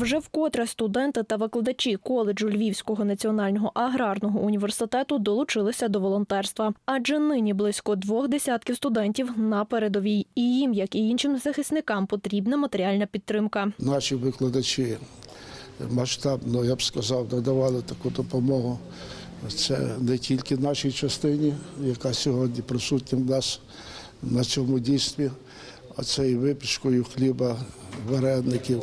Вже вкотре студенти та викладачі коледжу Львівського національного аграрного університету долучилися до волонтерства, адже нині близько двох десятків студентів на передовій, і їм, як і іншим захисникам, потрібна матеріальна підтримка. Наші викладачі масштабно, я б сказав, надавали таку допомогу. Це не тільки нашій частині, яка сьогодні присутня в нас на цьому дійстві, а це і випічкою хліба, вареників,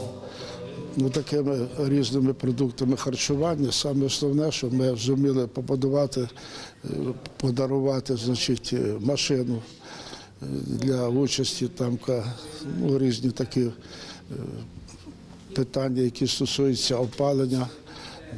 ну такими різними продуктами харчування. Саме основне, що ми зуміли побудувати, е, подарувати значить, е, машину е, для участі там ну, різні такі питання, які стосуються опалення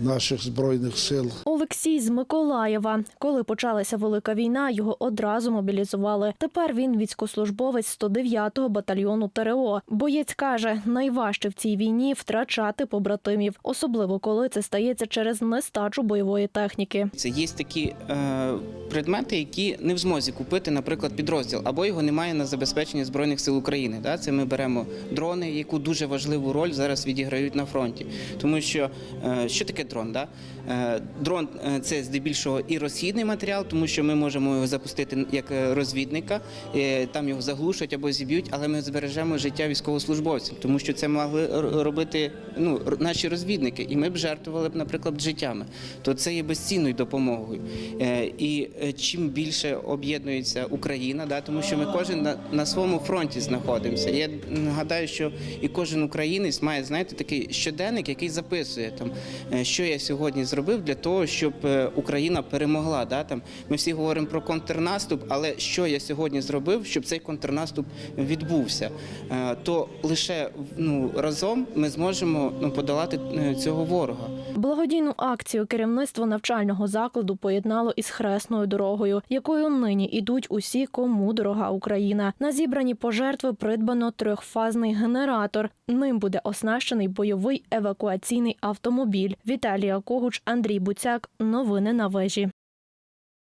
наших збройних сил. Олексій з Миколаєва. Коли почалася велика війна, його одразу мобілізували. Тепер він військослужбовець 109-го батальйону ТРО. Боєць каже, найважче в цій війні втрачати побратимів, особливо коли це стається через нестачу бойової техніки. Це є такі е, предмети, які не в змозі купити, наприклад, підрозділ, або його немає на забезпеченні збройних сил України. Да? Це ми беремо дрони, яку дуже важливу роль зараз відіграють на фронті. Тому що е, що таке дрон? Да? Е, дрон е, це здебільшого і розхідний матеріал, тому що ми можемо його запустити як е, розвідника, е, там його заглушать або зіб'ють, але ми збережемо життя військовослужбовців, тому що це могли робити ну, наші розвідники, і ми б жертвували б, наприклад, життями. То це є безцінною допомогою. Е, І е, чим більше об'єднується Україна, да, тому що ми кожен на, на своєму фронті знаходимося. Я нагадаю, що і кожен українець має знаєте такий щоденник, який записує там, е, що я сьогодні зробив для того, щоб е, Україна перемогла. Да, там ми всі говоримо про контрнаступ, але що я сьогодні зробив, щоб цей контрнаступ відбувся, Е, то лише ну разом ми зможемо ну, подолати е, цього ворога. Благодійну акцію керівництво навчального закладу поєднало із хресною дорогою, якою нині ідуть усі, кому дорога Україна. На зібрані пожертви придбано трьохфазний генератор. Ним буде оснащений бойовий евакуаційний автомобіль. Віталія Когуч, Андрій Буцяк. Новини на вежі.